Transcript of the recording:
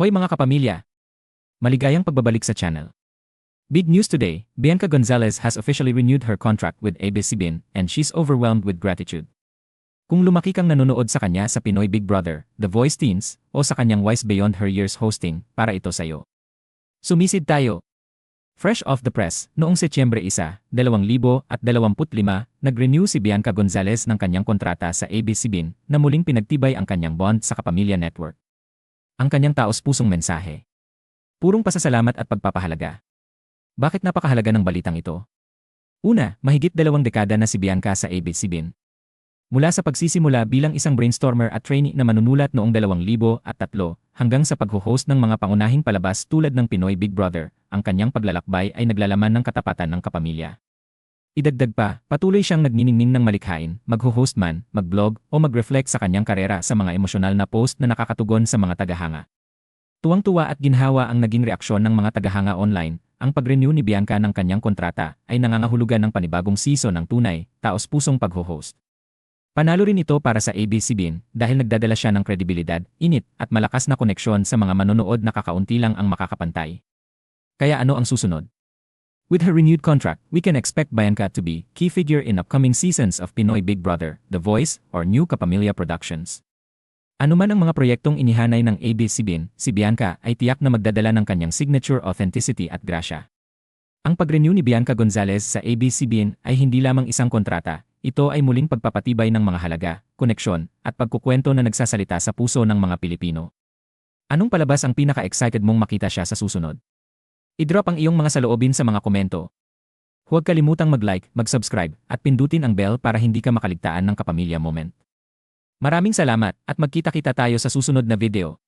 Hoy mga kapamilya! Maligayang pagbabalik sa channel. Big news today, Bianca Gonzalez has officially renewed her contract with ABS-CBN and she's overwhelmed with gratitude. Kung lumaki kang nanonood sa kanya sa Pinoy Big Brother, The Voice Teens, o sa kanyang Wise Beyond Her Years hosting, para ito sa'yo. Sumisid tayo! Fresh off the press, noong Setyembre 1, 2025, nag-renew si Bianca Gonzalez ng kanyang kontrata sa ABS-CBN na muling pinagtibay ang kanyang bond sa Kapamilya Network. Ang kanyang taos-pusong mensahe. Purong pasasalamat at pagpapahalaga. Bakit napakahalaga ng balitang ito? Una, mahigit dalawang dekada na si Bianca sa ABS-CBN. Mula sa pagsisimula bilang isang brainstormer at trainee na manunulat noong 2003 hanggang sa pagho-host ng mga pangunahing palabas tulad ng Pinoy Big Brother, ang kanyang paglalakbay ay naglalaman ng katapatan ng kapamilya. Idagdag pa, patuloy siyang nagniningning ng malikhain, magho-host man, mag-blog, o mag-reflect sa kanyang karera sa mga emosyonal na post na nakakatugon sa mga tagahanga. Tuwang-tuwa at ginhawa ang naging reaksyon ng mga tagahanga online, ang pag-renew ni Bianca ng kanyang kontrata ay nangangahulugan ng panibagong season ng tunay, taos-pusong pagho-host. Panalo rin ito para sa ABS-CBN dahil nagdadala siya ng kredibilidad, init, at malakas na koneksyon sa mga manonood na kakaunti lang ang makakapantay. Kaya ano ang susunod? With her renewed contract, we can expect Bianca to be key figure in upcoming seasons of Pinoy Big Brother, The Voice, or New Kapamilya Productions. Ano man ang mga proyektong inihanay ng ABS-CBN, si Bianca ay tiyak na magdadala ng kanyang signature authenticity at grasya. Ang pag-renew ni Bianca Gonzalez sa ABS-CBN ay hindi lamang isang kontrata, ito ay muling pagpapatibay ng mga halaga, koneksyon, at pagkukwento na nagsasalita sa puso ng mga Pilipino. Anong palabas ang pinaka-excited mong makita siya sa susunod? I-drop ang iyong mga saloobin sa mga komento. Huwag kalimutang mag-like, mag-subscribe, at pindutin ang bell para hindi ka makaligtaan ng kapamilya moment. Maraming salamat at magkita-kita tayo sa susunod na video.